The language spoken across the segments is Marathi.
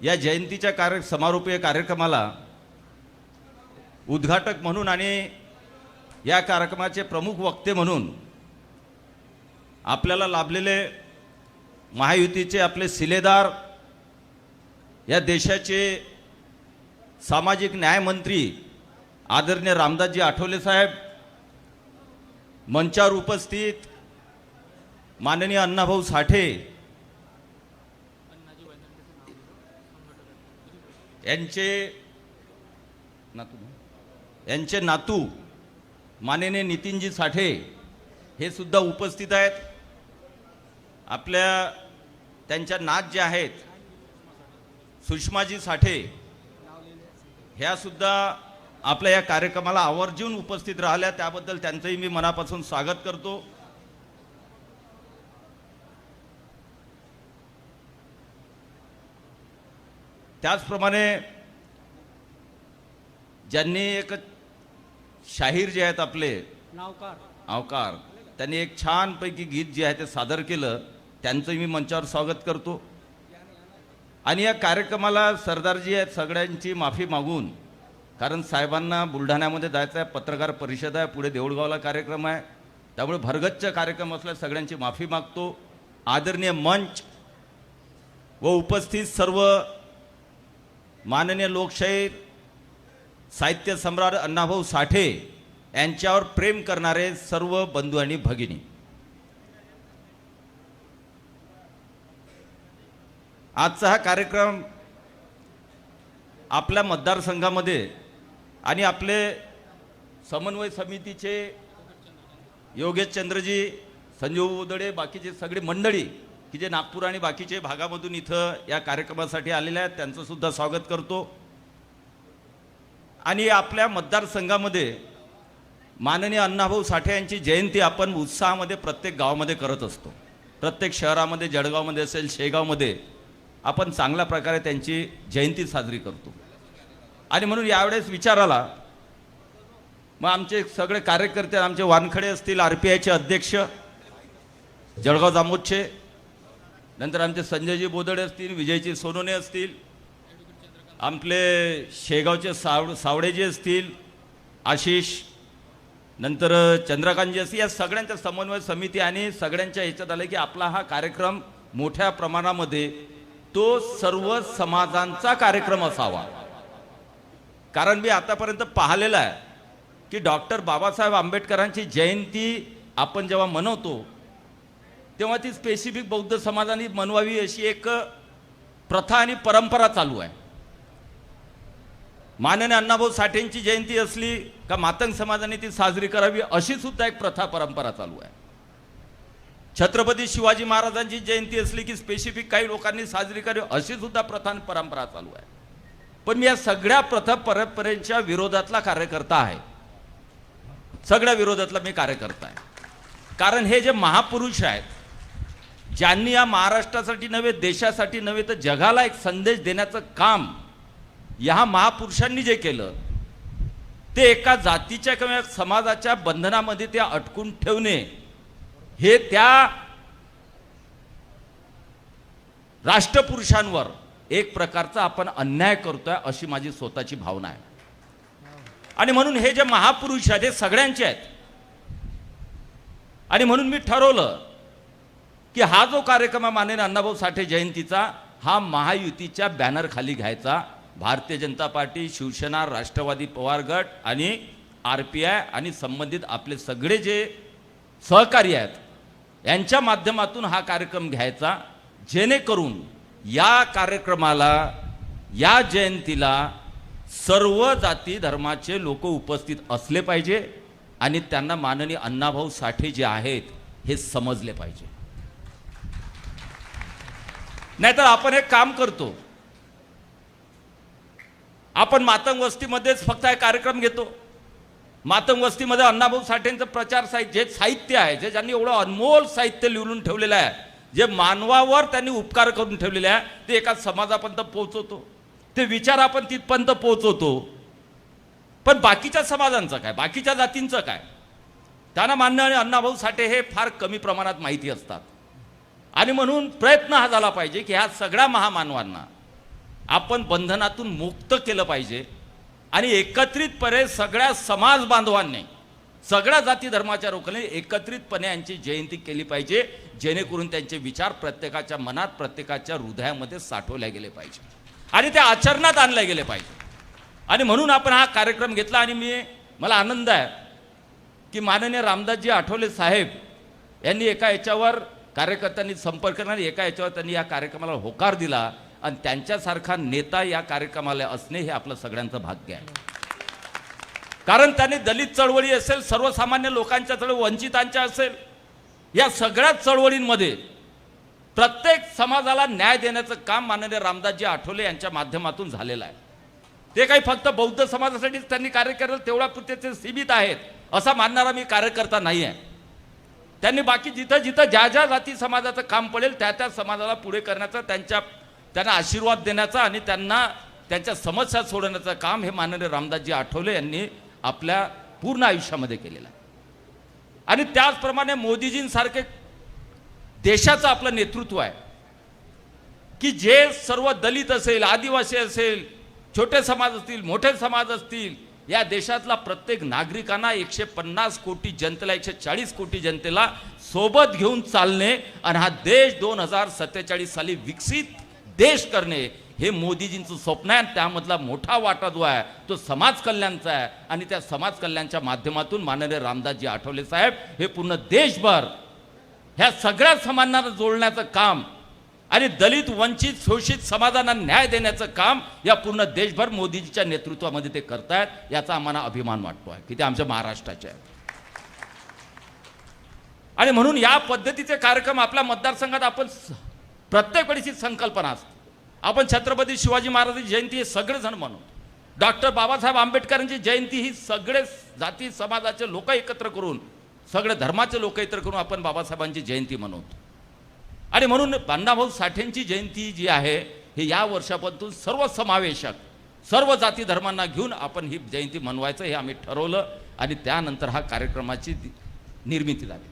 या जयंतीच्या कार्य समारोपीय कार्यक्रमाला उद्घाटक म्हणून आणि या कार्यक्रमाचे प्रमुख वक्ते म्हणून आपल्याला लाभलेले महायुतीचे आपले शिलेदार या देशाचे सामाजिक न्यायमंत्री आदरणीय रामदासजी आठवले साहेब मंचावर उपस्थित माननीय अण्णाभाऊ साठे यांचे नातू यांचे नातू मानेने नितीनजी साठे हे सुद्धा उपस्थित आहेत. आपल्या त्यांच्या नात ज्या आहेत सुषमाजी साठे ह्या सुद्धा आपल्या या कार्यक्रमाला आवर्जून उपस्थित राहिल्या. त्याबद्दल त्यांचंही मी मनापासून स्वागत करतो. त्याचप्रमाणे ज्यांनी एक शाहीर जे आहेत आपले नावकार. अवकार त्यांनी एक छानपैकी गीत जे आहे ते सादर केलं. त्यांचंही मी मंचावर स्वागत करतो. आणि या कार्यक्रमाला सरदारजी आहेत सगळ्यांची माफी मागून कारण साहेबांना बुलढाण्यामध्ये जायचं आहे पत्रकार परिषद आहे पुढे देऊळगावला कार्यक्रम आहे. त्यामुळे भरगच्च कार्यक्रम असल्या सगळ्यांची माफी मागतो. आदरणीय मंच व उपस्थित सर्व माननीय लोकशाही साहित्य सम्राट अण्णाभाऊ साठे यांच्यावर प्रेम करणारे सर्व बंधू आणि भगिनी. आजचा हा कार्यक्रम आपल्या मतदारसंघामध्ये आणि आपले समन्वय समितीचे योगेश चंद्रजी संजीव उदडे बाकीचे सगळे मंडळी की जे नागपूर आणि बाकीचे भागामधून इथं या कार्यक्रमासाठी आलेले आहेत त्यांचं सुद्धा स्वागत करतो. आणि आपल्या मतदारसंघामध्ये माननीय अण्णाभाऊ साठे यांची जयंती आपण उत्साहामध्ये प्रत्येक गावामध्ये करत असतो. प्रत्येक शहरामध्ये जळगावमध्ये असेल शेगावमध्ये आपण चांगल्या प्रकारे त्यांची जयंती साजरी करतो. आणि म्हणून यावेळेस विचार आला मग आमचे सगळे कार्यकर्ते आमचे वानखडे असतील आर पी आयचे अध्यक्ष जळगाव जामोदचे नंतर आमचे संजयजी बोदडे असतील विजयजी सोनोने असतील आपले शेगावचे साव सावडेजी असतील आशिष नंतर चंद्रकांतजी असतील या सगळ्यांच्या समन्वय समिती आणि सगळ्यांच्या ह्याच्यात आलं की आपला हा कार्यक्रम मोठ्या प्रमाणामध्ये तो सर्व समाजांचा कार्यक्रम असावा. कारण मी आतापर्यंत पाहिलेलं आहे की डॉक्टर बाबासाहेब आंबेडकरांची जयंती आपण जेव्हा मनवतो तेव्हा ती स्पेसिफिक बौद्ध समाजाने मनवावी अशी एक प्रथा आणि परंपरा चालू आहे. माननीय अण्णाभाऊ साठेंची जयंती असली का मातंग समाजाने ती साजरी करावी अशी सुद्धा एक प्रथा परंपरा चालू आहे. छत्रपती शिवाजी महाराजांची जयंती असली की स्पेसिफिक काही लोकांनी साजरी करावी अशी सुद्धा प्रथा आणि परंपरा चालू आहे. पण मी या सगळ्या प्रथा परंपरेच्या विरोधातला कार्यकर्ता आहे. सगळ्या विरोधातला मी कार्यकर्ता आहे. कारण हे जे महापुरुष आहेत ज्यांनी या महाराष्ट्रासाठी नव्हे देशासाठी नव्हे तर जगाला एक संदेश देण्याचं काम या महापुरुषांनी जे केलं ते एका जातीच्या किंवा समाजाच्या बंधनामध्ये ते अटकून ठेवणे हे त्या राष्ट्रपुरुषांवर एक प्रकारचा आपण अन्याय करतोय अशी माझी स्वतःची भावना आहे. आणि म्हणून हे जे महापुरुष आहेत हे सगळ्यांचे आहेत. आणि म्हणून मी ठरवलं की हा जो कार्यक्रम आहे माननीय अण्णाभाऊ साठे जयंतीचा हा महायुतीच्या बॅनरखाली घ्यायचा. भारतीय जनता पार्टी शिवसेना राष्ट्रवादी पवार गट आणि आर पी आय आणि संबंधित आपले सगळे जे सहकारी आहेत यांच्या माध्यमातून हा कार्यक्रम घ्यायचा. जेणेकरून या कार्यक्रमाला या जयंतीला सर्व जाती धर्माचे लोक उपस्थित असले पाहिजे आणि त्यांना माननीय अण्णाभाऊ साठे जे आहेत हे समजले पाहिजे. नाहीतर आपण एक काम करतो. आपण मातंग वस्तीमध्येच फक्त हा कार्यक्रम घेतो. मातंग वस्तीमध्ये अण्णाभाऊ साठेंचं प्रचार साहित्य जे साहित्य आहे जे ज्यांनी एवढं अनमोल साहित्य लिहून ठेवलेलं आहे जे मानवावर त्यांनी उपकार करून ठेवलेले आहे ते एका समाजापर्यंत पोहोचवतो. ते विचार आपण तिथपर्यंत पोहोचवतो. पण बाकीच्या समाजांचं काय? बाकीच्या जातींचं काय? त्यांना मान्य आणि अण्णाभाऊ साठे हे फार कमी प्रमाणात माहिती असतात. आणि म्हणून प्रयत्न हा झाला पाहिजे की ह्या सगळ्या महामानवांना आपण बंधनातून मुक्त केलं पाहिजे आणि एकत्रितपणे सगळ्या समाज बांधवांनी सगळ्या जाती धर्माच्या लोकांनी एकत्रितपणे यांची जयंती केली पाहिजे जेणेकरून त्यांचे विचार प्रत्येकाच्या मनात प्रत्येकाच्या हृदयामध्ये साठवले गेले पाहिजे. आणि ते आचरणात आणले गेले पाहिजे. आणि म्हणून आपण हा कार्यक्रम घेतला आणि मी मला आनंद आहे की माननीय रामदासजी आठवले साहेब यांनी एका याच्यावर कार्यकर्त्यांनी संपर्क केला एका याच्यावर त्यांनी या कार्यक्रमाला होकार दिला आणि त्यांच्यासारखा नेता या कार्यक्रमाला असणे हे आपलं सगळ्यांचं भाग्य आहे. कारण त्यांनी दलित चळवळी असेल सर्वसामान्य लोकांच्या चळवळी वंचितांच्या असेल या सगळ्या चळवळींमध्ये प्रत्येक समाजाला न्याय देण्याचं काम माननीय रामदासजी आठवले यांच्या माध्यमातून झालेलं आहे. ते काही फक्त बौद्ध समाजासाठीच त्यांनी कार्य केलं तेवढ्या पुरते ते सीमित आहेत असा मानणारा मी कार्यकर्ता नाही आहे त्यांनी बाकी जिथं जिथं ज्या ज्या जाती समाजाचं काम पडेल त्या त्या समाजाला पुढे करण्याचा त्यांच्या त्यांना आशीर्वाद देण्याचा आणि त्यांना त्यांच्या समस्या सोडवण्याचं काम हे माननीय रामदासजी आठवले यांनी आपल्या पूर्ण आयुष्यामध्ये केलेलं आहे. आणि त्याचप्रमाणे मोदीजींसारखे देशाचं आपलं नेतृत्व आहे की जे सर्व दलित असेल आदिवासी असेल छोटे समाज असतील मोठे समाज असतील या देशातला प्रत्येक नागरिकांना एकशे पन्नास कोटी जनतेला एकशे चाळीस कोटी जनतेला सोबत घेऊन चालणे आणि हा देश दोन हजार सत्तेचाळीस साली विकसित देश करणे हे मोदीजींचं स्वप्न आहे. आणि त्यामधला मोठा वाटा जो आहे तो समाज कल्याणचा आहे. आणि त्या समाज कल्याणच्या माध्यमातून माननीय रामदासजी आठवले साहेब हे पूर्ण देशभर ह्या सगळ्या समाजांना जोडण्याचं काम आणि दलित वंचित शोषित समाजांना न्याय देण्याचं काम या पूर्ण देशभर मोदीजीच्या नेतृत्वामध्ये ते करतायत याचा आम्हाला अभिमान वाटतो आहे की ते आमच्या महाराष्ट्राचे आहे आणि म्हणून या पद्धतीचे कार्यक्रम आपल्या मतदारसंघात आपण प्रत्येक वेळेची संकल्पना असते. आपण छत्रपती शिवाजी महाराजांची जयंती हे सगळेजण म्हणू डॉक्टर बाबासाहेब आंबेडकरांची जयंती ही सगळे जाती समाजाचे लोक एकत्र करून सगळे धर्माचे लोक एकत्र करून आपण बाबासाहेबांची जयंती म्हणतो आणि म्हणून अण्णाभाऊ साठेंची जयंती जी आहे हे या वर्षापासून सर्व समावेशक सर्व जाती धर्मांना घेऊन आपण ही जयंती मनवायचं हे आम्ही ठरवलं आणि त्यानंतर हा कार्यक्रमाची निर्मिती झाली.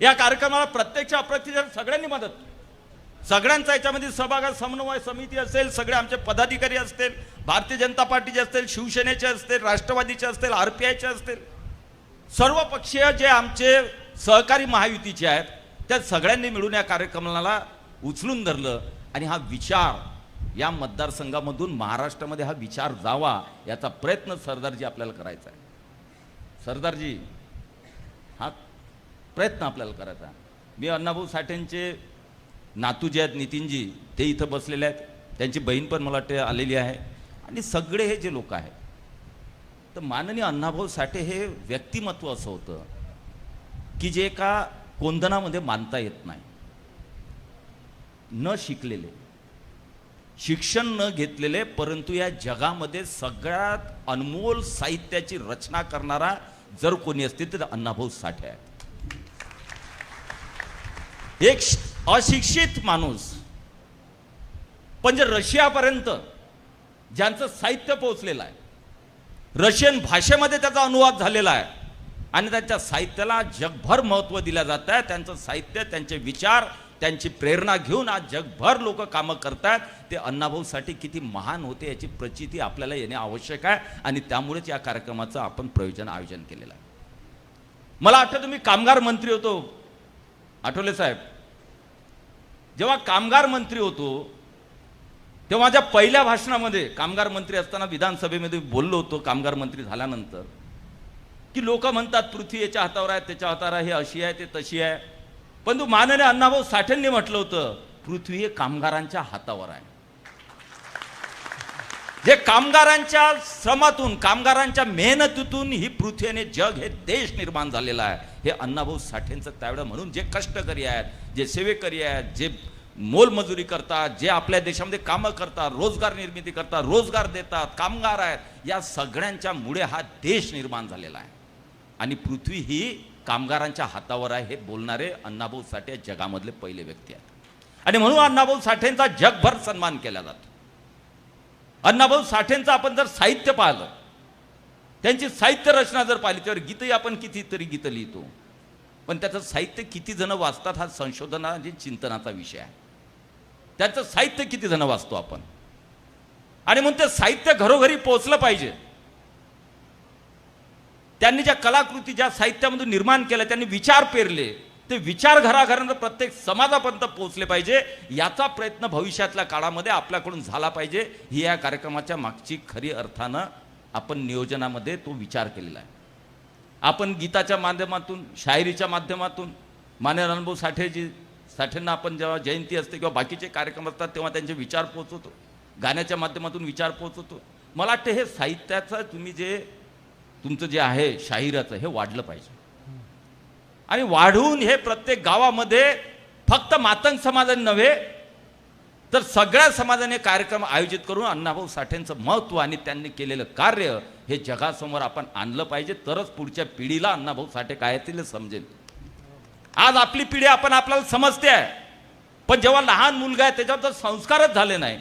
या कार्यक्रमाला प्रत्यक्ष अप्रत्यक्ष सगळ्यांनी मदत सगळ्यांचा याच्यामध्ये सहभाग समन्वय समिती असेल सगळे आमचे पदाधिकारी असतील भारतीय जनता पार्टीचे असतील शिवसेनेचे असतील राष्ट्रवादीचे असतील आर पी आयचे असतील सर्व पक्षीय जे आमचे सहकारी महायुतीचे आहेत त्या सगळ्यांनी मिळून या कार्यक्रमाला उचलून धरलं. आणि हा विचार या मतदारसंघामधून महाराष्ट्रामध्ये हा विचार जावा याचा प्रयत्न सरदारजी आपल्याला करायचा आहे. सरदारजी हा प्रयत्न आपल्याला करायचा मी अण्णाभाऊ साठेंचे नातू जे आहेत नितीनजी ते इथं बसलेले आहेत. त्यांची बहीण पण मला वाटते आलेली आहे. आणि सगळे हे जे लोक आहेत तर माननीय अण्णाभाऊ साठे हे व्यक्तिमत्व असं होतं की जे एका कोंदनामध्ये मानता येत नाही. न शिकलेले शिक्षण न घेतलेले परंतु या जगामध्ये सगळ्यात अनमोल साहित्याची रचना करणारा जर कोणी असतील तर अण्णाभाऊ साठे आहेत. एक अशिक्षित माणूस पण जे रशियापर्यंत ज्यांचं साहित्य पोहोचलेलं आहे रशियन भाषेमध्ये त्याचा अनुवाद झालेला आहे आणि त्यांच्या साहित्याला जगभर महत्त्व दिलं जात आहे. त्यांचं साहित्य त्यांचे विचार त्यांची प्रेरणा घेऊन आज जगभर लोक कामं करतात ते अण्णाभाऊसाठी किती महान होते याची प्रचिती आपल्याला येणे आवश्यक आहे. आणि त्यामुळेच या कार्यक्रमाचं आपण प्रयोजन आयोजन केलेलं आहे. मला आठवतं मी कामगार मंत्री होतो. आठवले साहेब? जेव्हा कामगार मंत्री होतो तेव्हा माझ्या पहिल्या भाषणामध्ये कामगार मंत्री असताना विधानसभेमध्ये बोललो होतो कामगार मंत्री झाल्यानंतर. की लोक म्हणतात पृथ्वी याच्या हातावर आहे त्याच्या हातावर आहे हे अशी आहे ते तशी आहे. परंतु माननीय अण्णाभाऊ साठेंनी म्हटलं होतं पृथ्वी हे कामगारांच्या हातावर आहे. जे कामगारांच्या श्रमातून कामगारांच्या मेहनतीतून ही पृथ्वी आणि जग हे देश निर्माण झालेला आहे. हे अण्णाभाऊ साठेंचं त्यावेळेला म्हणून जे कष्टकरी आहेत जे सेवेकरी आहेत जे मोलमजुरी करतात जे आपल्या देशामध्ये कामं करतात रोजगार निर्मिती करतात रोजगार देतात कामगार आहेत या सगळ्यांच्या मुळे हा देश निर्माण झालेला आहे. आणि पृथ्वी ही कामगारांच्या हातावर आहे हे बोलणारे अण्णाभाऊ साठे जगामधले पहिले व्यक्ती आहेत. आणि म्हणून अण्णाभाऊ साठेंचा जगभर सन्मान केला जातो. अण्णाभाऊ साठेंचं आपण जर साहित्य पाहिलं त्यांची साहित्य रचना जर पाहिली तर गीतही आपण कितीतरी गीतं लिहितो. पण त्याचं साहित्य किती जण वाचतात हा संशोधना चिंतनाचा विषय आहे. त्याचं साहित्य किती जण वाचतो आपण? आणि म्हणून ते साहित्य घरोघरी पोचलं पाहिजे. त्यांनी ज्या कलाकृती ज्या साहित्यामधून निर्माण केल्या त्यांनी विचार पेरले ते विचार घराघरांना प्रत्येक समाजापर्यंत पोहोचले पाहिजे. याचा प्रयत्न भविष्यातल्या काळामध्ये आपल्याकडून झाला पाहिजे. ही या कार्यक्रमाच्या मागची खरी अर्थानं आपण नियोजनामध्ये तो विचार केलेला आहे. आपण गीताच्या माध्यमातून शायरीच्या माध्यमातून मान्य रणभाऊ साठेजी साठेंना आपण जेव्हा जयंती असते किंवा बाकीचे कार्यक्रम असतात तेव्हा त्यांचे विचार पोहोचवतो. गाण्याच्या माध्यमातून विचार पोहोचवतो. मला वाटतं हे साहित्याचं तुम्ही जे तुमचं जे आहे शाहिराचं हे वाढलं पाहिजे. आणि वाढवून हे प्रत्येक गावामध्ये फक्त मातंग समाजाने नव्हे तर सगळ्या समाजाने कार्यक्रम आयोजित करून अण्णाभाऊ साठेंचं महत्त्व आणि त्यांनी केलेलं कार्य हे जगासमोर आपण आणलं पाहिजे. तरच पुढच्या पिढीला अण्णाभाऊ साठे काय आहेत ते समजेल. आज आपली पिढी आपण आपल्याला समजते आहे. पण जेव्हा लहान मुलगा आहे त्याच्यावर तर संस्कारच झाले नाही.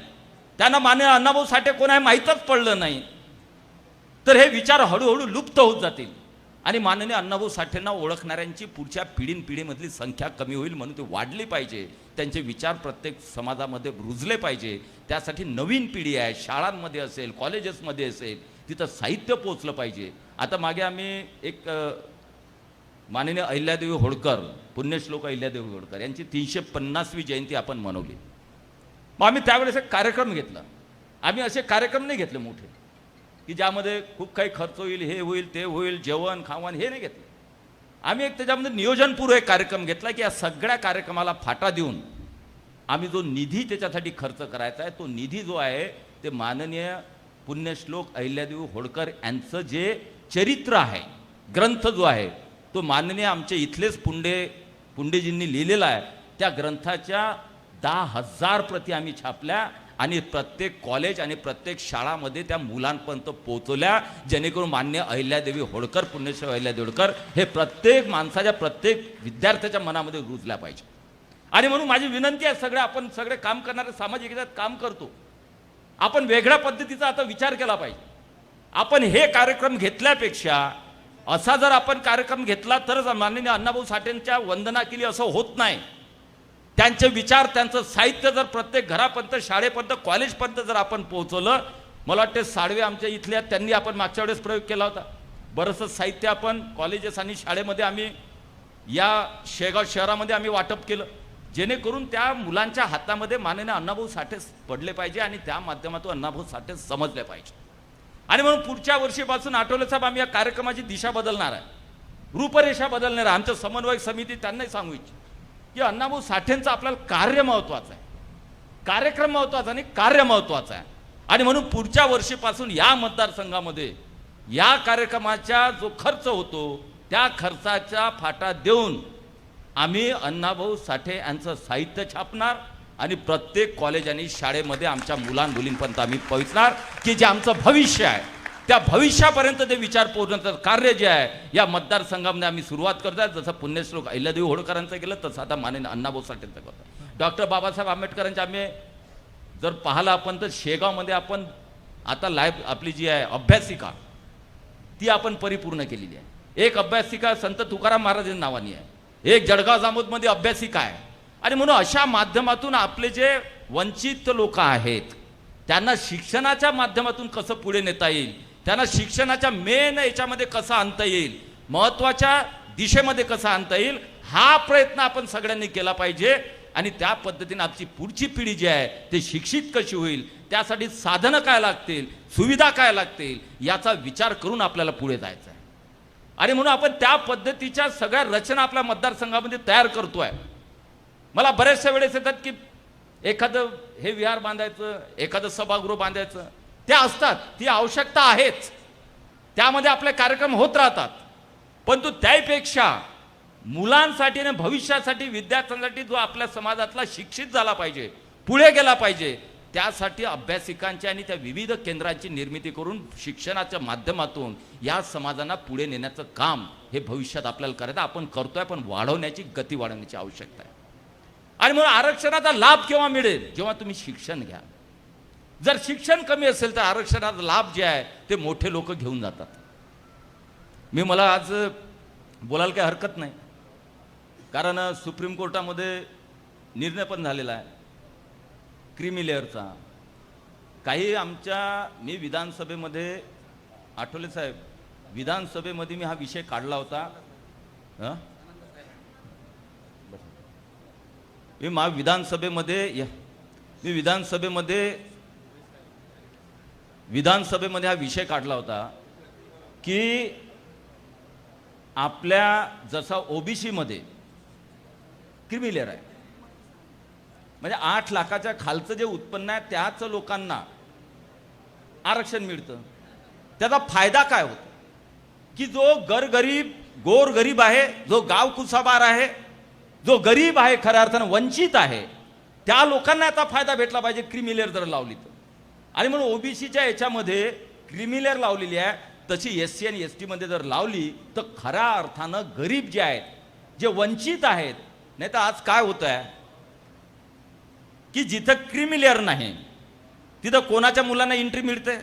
त्यांना माने अण्णाभाऊ साठे कोण आहे माहीतच पडलं नाही. तर हे विचार हळूहळू लुप्त होत जातील. आणि माननीय अण्णाभाऊ साठेंना ओळखणाऱ्यांची पुढच्या पिढीन पिढीमधली संख्या कमी होईल म्हणून ते वाढली पाहिजे. त्यांचे विचार प्रत्येक समाजामध्ये रुजले पाहिजे. त्यासाठी नवीन पिढी आहे. शाळांमध्ये असेल कॉलेजेसमध्ये असेल तिथं साहित्य पोचलं पाहिजे. आता मागे आम्ही एक माननीय अहिल्यादेवी होळकर पुण्यश्लोक अहिल्यादेवी होळकर यांची तीनशे पन्नासवी जयंती आपण मनवली. मग आम्ही त्यावेळेस एक कार्यक्रम घेतला. आम्ही असे कार्यक्रम नाही घेतले मोठे. की ज्यामध्ये खूप काही खर्च होईल हे होईल ते होईल जेवण खावण हे नाही घेतलं. आम्ही एक त्याच्यामध्ये नियोजनपूर्व एक कार्यक्रम घेतला की या सगळ्या कार्यक्रमाला फाटा देऊन आम्ही जो निधी त्याच्यासाठी खर्च करायचा आहे तो निधी जो आहे ते माननीय पुण्यश्लोक अहिल्यादेवी होळकर यांचं जे चरित्र आहे ग्रंथ जो आहे तो माननीय आमचे इथलेच पुंडे पुंडेजींनी लिहिलेला आहे. त्या ग्रंथाच्या दहा हजार प्रती आम्ही छापल्या. आणि प्रत्येक कॉलेज आणि प्रत्येक शाळामध्ये त्या मुलांपर्यंत पोहोचवल्या जेणेकरून मान्य अहिल्यादेवी होळकर पुण्यश्री अहिल्यादेवी होळकर हे प्रत्येक माणसाच्या प्रत्येक विद्यार्थ्याच्या मनामध्ये रुजल्या पाहिजे. आणि म्हणून माझी विनंती आहे सगळे आपण सगळे काम करणारे सामाजिक ह्याच्यात काम करतो. आपण वेगळ्या पद्धतीचा आता विचार केला पाहिजे. आपण हे कार्यक्रम घेतल्यापेक्षा असा जर आपण कार्यक्रम घेतला तरच माननीय अण्णाभाऊ साठेंच्या वंदना केली असं होत नाही. त्यांचे विचार त्यांचं साहित्य जर प्रत्येक घरापर्यंत शाळेपर्यंत कॉलेजपर्यंत जर आपण पोहोचवलं मला वाटते साडवे आमच्या इथल्या त्यांनी आपण मागच्या वेळेस प्रयोग केला होता. बरंचसं साहित्य आपण कॉलेजेस आणि शाळेमध्ये आम्ही या शेगाव शहरामध्ये आम्ही वाटप केलं. जेणेकरून त्या मुलांच्या हातामध्ये माननीय अण्णाभाऊ साठे पडले पाहिजे आणि त्या माध्यमातून अण्णाभाऊ साठे समजले पाहिजे. आणि म्हणून पुढच्या वर्षीपासून आठवले साहेब आम्ही या कार्यक्रमाची दिशा बदलणार आहे. रूपरेषा बदलणार आहे. आमचं समन्वयक समिती त्यांनाही सांगू इच्छित. की अण्णाभाऊ साठेंचं आपल्याला कार्य महत्वाचं आहे. कार्यक्रम महत्त्वाचा आणि कार्य महत्वाचं आहे. आणि म्हणून पुढच्या वर्षीपासून या मतदारसंघामध्ये या कार्यक्रमाचा जो खर्च होतो त्या खर्चाचा फाटा देऊन आम्ही अण्णाभाऊ साठे यांचं साहित्य छापणार आणि प्रत्येक कॉलेज आणि शाळेमध्ये आमच्या मुलां मुलींपर्यंत आम्ही पोहोचणार की जे आमचं भविष्य आहे. त्या भविष्यापर्यंत ते विचार पोहोचण्याचं कार्य जे आहे या मतदारसंघामध्ये आम्ही सुरुवात करतात जसं पुण्यश्लोक अहिल्यादेवी होळकरांचं केलं तसं आता माननीय अण्णाभाऊ साठेंचं करतो. डॉक्टर बाबासाहेब आंबेडकरांचे आम्ही जर पाहिलं आपण तर शेगावमध्ये आपण आता लाईफ आपली जी आहे अभ्यासिका ती आपण परिपूर्ण केलेली आहे. एक अभ्यासिका संत तुकाराम महाराजांच्या नावाने आहे. एक जळगाव जामोदमध्ये अभ्यासिका आहे. आणि म्हणून अशा माध्यमातून आपले जे वंचित लोक आहेत त्यांना शिक्षणाच्या माध्यमातून कसं पुढे नेता येईल त्यांना शिक्षणाच्या मेन याच्यामध्ये कसं आणता येईल महत्त्वाच्या दिशेमध्ये कसं आणता येईल हा प्रयत्न आपण सगळ्यांनी केला पाहिजे. आणि त्या पद्धतीने आमची पुढची पिढी जी आहे ते शिक्षित कशी होईल त्यासाठी साधनं काय लागतील सुविधा काय लागतील याचा विचार करून आपल्याला पुढे जायचं आहे. आणि म्हणून आपण त्या पद्धतीच्या सगळ्या रचना आपल्या मतदारसंघामध्ये तयार करतोय. मला बऱ्याचशा वेळेस येतात की एखादं हे विहार बांधायचं एखादं सभागृह बांधायचं ते असतात ती आवश्यकता आहेच. त्यामध्ये आपले कार्यक्रम होत राहतात. परंतु त्यापेक्षा मुलांसाठी आणि भविष्यासाठी विद्यार्थ्यांसाठी जो आपल्या समाजातला शिक्षित झाला पाहिजे पुढे गेला पाहिजे त्यासाठी अभ्यासिकांची आणि त्या विविध केंद्रांची निर्मिती करून शिक्षणाच्या माध्यमातून या समाजांना पुढे नेण्याचं काम हे भविष्यात आपल्याला करायचं आपण करतोय पण वाढवण्याची गती वाढवण्याची आवश्यकता आहे. आणि म्हणून आरक्षणाचा लाभ केव्हा मिळेल? जेव्हा तुम्ही शिक्षण घ्या जर शिक्षण कमी असेल तर आरक्षणाचा लाभ जे आहे ते मोठे लोक घेऊन जातात. मी मला आज बोलायला काही हरकत नाही. कारण सुप्रीम कोर्टामध्ये निर्णय पण झालेला आहे. क्रिमी लेअरचा. काही आमच्या मी विधानसभेमध्ये आठवले साहेब विधानसभेमध्ये मी हा विषय काढला होता. हं? मी मा विधानसभेमध्ये मी विधानसभेमध्ये विधानसभेमध्ये हा विषय काढला होता की आपल्या जसा ओबीसीमध्ये क्रिमिलेअर आहे. म्हणजे आठ लाखाच्या खालचं जे उत्पन्न आहे त्याच लोकांना आरक्षण मिळतं. त्याचा फायदा काय होतो? की जो गरगरीब गोरगरीब आहे जो गाव कुसाबार आहे जो गरीब आहे खऱ्या अर्थानं वंचित आहे त्या लोकांना याचा फायदा भेटला पाहिजे क्रिमिलेअर जर लावली तर. आणि म्हणून ओबीसीच्या याच्यामध्ये क्रिमिलेअर लावलेली आहे. तशी एस सी आणि एस टीमध्ये जर लावली तर खऱ्या अर्थानं गरीब जे आहेत जे वंचित आहेत नाही तर आज काय होतं आहे की जिथं क्रिमिलेअर नाही तिथं कोणाच्या मुलांना एंट्री मिळते?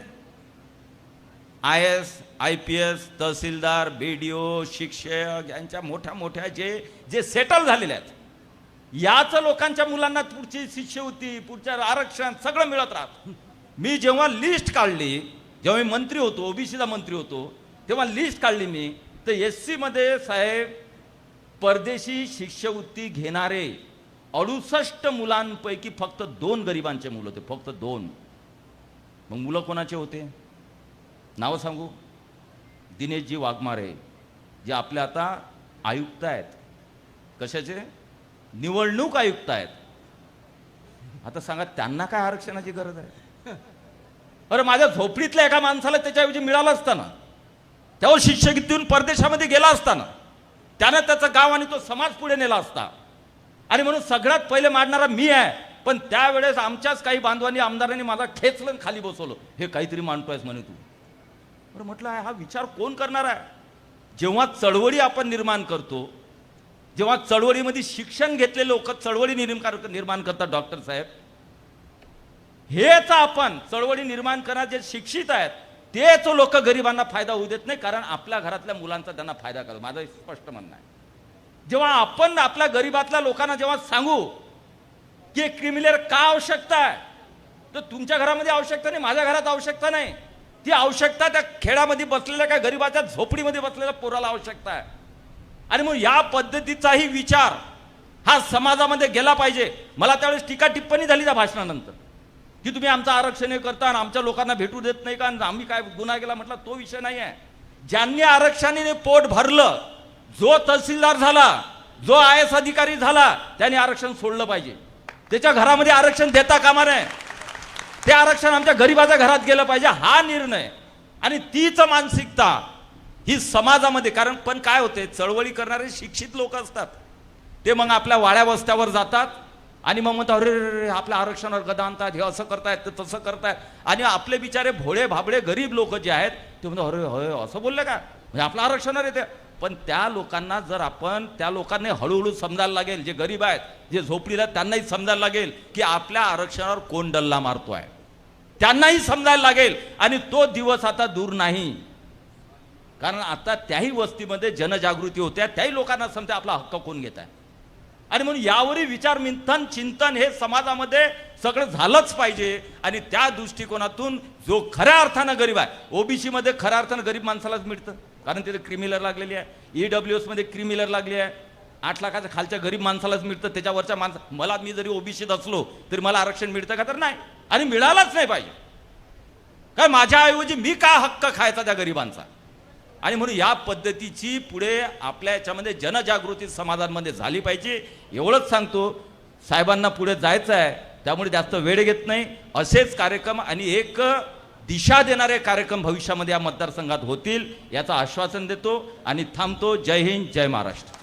I S I P S tehsildar B D O शिक्षक यांच्या मोठ्या मोठ्या जे जे सेटल झालेले आहेत याच लोकांच्या मुलांना पुढची शिष्यवृत्ती पुढच्या आरक्षण सगळं मिळत राहत. मी जेव्हा लिस्ट काढली जेव्हा मी मंत्री होतो ओबीसीचा मंत्री होतो तेव्हा लिस्ट काढली मी तर एस सीमध्ये साहेब परदेशी शिष्यवृत्ती घेणारे अडुसष्ट मुलांपैकी फक्त दोन गरिबांचे मुलं होते फक्त दोन. मग मुलं कोणाचे होते? नावं सांगू? दिनेशजी वाघमारे जे आपले आता आयुक्त आहेत. कशाचे? निवडणूक आयुक्त आहेत. आता सांगा त्यांना काय आरक्षणाची गरज आहे? अरे माझ्या झोपडीतल्या एका माणसाला त्याच्याऐवजी मिळालं असताना त्यावर शिष्यवृत्तीहून परदेशामध्ये गेला असताना त्यानं त्याचं गाव आणि तो समाज पुढे नेला असता. आणि म्हणून सगळ्यात पहिले मांडणारा मी आहे पण त्यावेळेस आमच्याच काही बांधवांनी आमदारांनी मला खेचलं आणि खाली बसवलं. हे काहीतरी मांडतोयस म्हणे तू. बरं म्हटलं आहे हा विचार कोण करणार आहे? जेव्हा चळवळी आपण निर्माण करतो जेव्हा चळवळीमध्ये शिक्षण घेतले लोक चळवळी निर्माण निर्माण करतात डॉक्टर साहेब हेच आपण चळवळी निर्माण करणार जे शिक्षित आहेत तेच लोक गरिबांना फायदा होऊ देत नाही कारण आपल्या घरातल्या मुलांचा त्यांना फायदा करतो माझं स्पष्ट म्हणणं आहे. जेव्हा आपण आपल्या गरिबातल्या लोकांना जेव्हा सांगू की क्रिमिलेअर का आवश्यकता आहे तर तुमच्या घरामध्ये आवश्यकता नाही माझ्या घरात आवश्यकता नाही. ती आवश्यकता त्या खेड्यामध्ये बसलेल्या काय गरिबाच्या झोपडीमध्ये बसलेल्या पोराला आवश्यकता आहे. आणि मग या पद्धतीचाही विचार हा समाजामध्ये गेला पाहिजे. मला त्यावेळेस टीका टिप्पणी झाली त्या भाषणानंतर. की तुम्ही आमचं आरक्षण हे करता आणि आमच्या लोकांना भेटू देत नाही का? आणि आम्ही काय गुन्हा केला म्हटला तो विषय नाही आहे ज्यांनी आरक्षणाने पोट भरलं जो तहसीलदार झाला जो आय एस अधिकारी झाला त्याने आरक्षण सोडलं पाहिजे. त्याच्या घरामध्ये आरक्षण देता कामा नये. ते आरक्षण आमच्या गरीबाच्या घरात गेलं पाहिजे हा निर्णय. आणि तीच मानसिकता ही समाजामध्ये कारण पण काय होते चळवळी करणारे शिक्षित लोक असतात. ते मग आपल्या वाड्या वस्त्यावर जातात आणि मग म्हणतो अरे रे, आपल्या आरक्षणावर गदा आणतात हे असं करतायत ते तसं करतायत. आणि आपले बिचारे भोळे भाबळे गरीब लोक जे आहेत ते म्हणतो अरे हय असं बोलले का? म्हणजे आपलं आरक्षणावर येते पण त्या लोकांना जर आपण त्या लोकांनी हळूहळू समजायला लागेल जे गरीब आहेत जे झोपडीला आहेत, त्यांनाही समजायला लागेल की आपल्या आरक्षणावर कोण डल्ला आहे त्यांनाही समजायला लागेल. आणि तो दिवस आता दूर नाही. कारण आता त्याही वस्तीमध्ये जनजागृती होत्या त्याही लोकांना समजा आपला हक्क कोण घेत आहे? आणि म्हणून यावरही विचार मिंथन चिंतन हे समाजामध्ये सगळं झालंच पाहिजे. आणि त्या दृष्टिकोनातून जो खऱ्या अर्थानं गरीब आहे ओबीसीमध्ये खऱ्या अर्थानं गरीब माणसालाच मिळतं. कारण तिथे क्रिमिलर लागलेली आहे. ईडब्ल्यू डब्ल्यू एसमध्ये क्रिमिलर लागली आहे. आठ लाखाच्या खालच्या गरीब माणसालाच मिळतं. त्याच्यावरच्या माणसा मला मी जरी ओबीसीत असलो तरी मला आरक्षण मिळतं का? तर नाही. आणि मिळालाच नाही पाहिजे. काय माझ्याऐवजी मी का हक्क खायचा त्या गरिबांचा? आणि म्हणून या पद्धतीची पुढे आपल्या याच्यामध्ये जनजागृती समाजांमध्ये झाली पाहिजे एवढंच सांगतो. साहेबांना पुढे जायचं आहे त्यामुळे जास्त वेळ घेत नाही. असेच कार्यक्रम आणि एक दिशा देणारे कार्यक्रम भविष्यामध्ये या मतदारसंघात होतील याचं आश्वासन देतो आणि थांबतो. जय हिंद जय महाराष्ट्र.